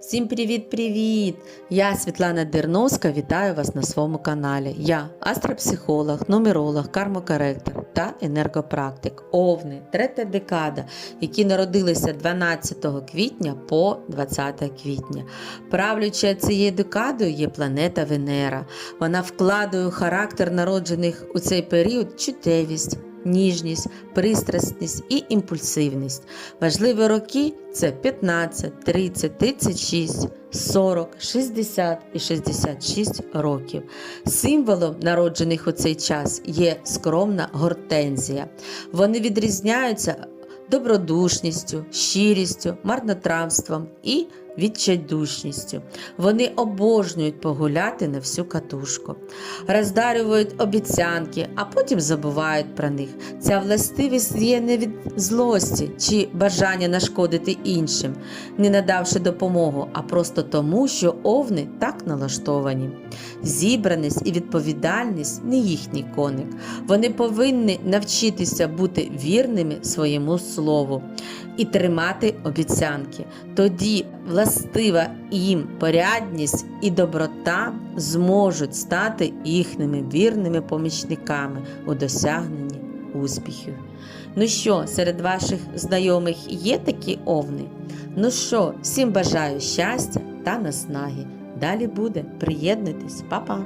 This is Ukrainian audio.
Всім привіт-привіт! Я Світлана Дерновська, вітаю вас на своєму каналі. Я астропсихолог, нумеролог, кармокоректор та енергопрактик. Овни, третя декада, які народилися 12 квітня по 20 квітня. Правляча цією декадою є планета Венера. Вона вкладає у характер народжених у цей період чуттєвість. Ніжність, пристрасність і імпульсивність. Важливі роки це 15, 30, 36, 40, 60 і 66 років. Символом народжених у цей час є скромна гортензія. Вони відрізняються добродушністю, щирістю, марнотравством і відчайдушністю. Вони обожнюють погуляти на всю катушку, роздарюють обіцянки, а потім забувають про них. Ця властивість є не від злості чи бажання нашкодити іншим, не надавши допомогу, а просто тому, що овни так налаштовані. Зібраність і відповідальність не їхній коник. Вони повинні навчитися бути вірними своєму слову і тримати обіцянки. Тоді властива їм порядність і доброта зможуть стати їхніми вірними помічниками у досягненні успіхів. Ну що, серед ваших знайомих є такі овни? Ну що, всім бажаю щастя та наснаги. Далі буде. Приєднуйтесь, Па-па!